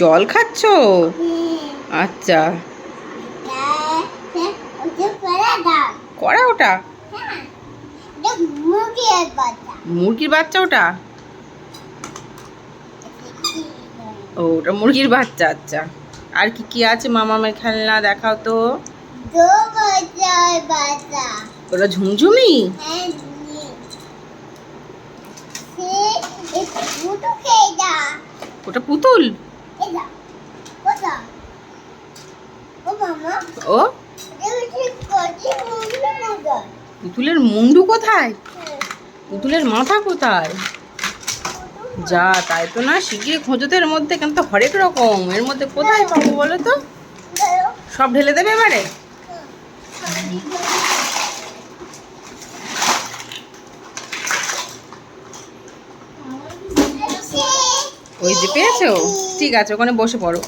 জল খাচ্ছ? আচ্ছা। করা ওটা মুরগির বাচ্চা। ওটা? ও ওটা মুরগির বাচ্চা আচ্ছা। আর কি কি আছে মামামের খেলনা দেখাও তো? ওটা ঝুমঝুমি? ওটা পুতুল? ও? পুতুলের মুন্ডু কোথায়? পুতুলের মাথা কোথায়? যা তাই তো না শিখিয়ে খোঁজতের মধ্যে কিন্তু তো হরেক রকম। এর মধ্যে কোথায় পাবো বলো তো? সব ঢেলে দেবে এবারে? ওই যে পেয়েছ? ঠিক আছে, ওখানে বসে পড়ো।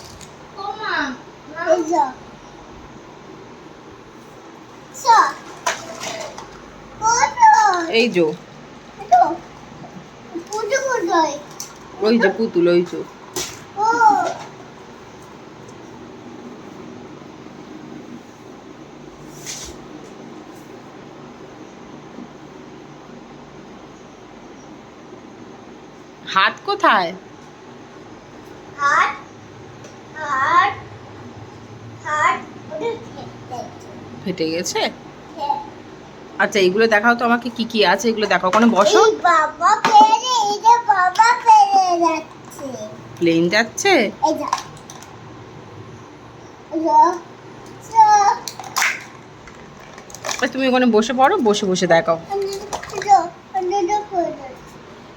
এই যো ওই যে পুতুল, ওই যে হাত কোথায়? ফেটে গেছে? আচ্ছা এগুলো দেখাও তো আমাকে কি কি আছে এগুলো দেখাও। ওখানে বসো। বাবা বাবা যাচ্ছে। প্লেন যাচ্ছে? তুমি ওখানে বসে পড়ো বসে বসে দেখাও।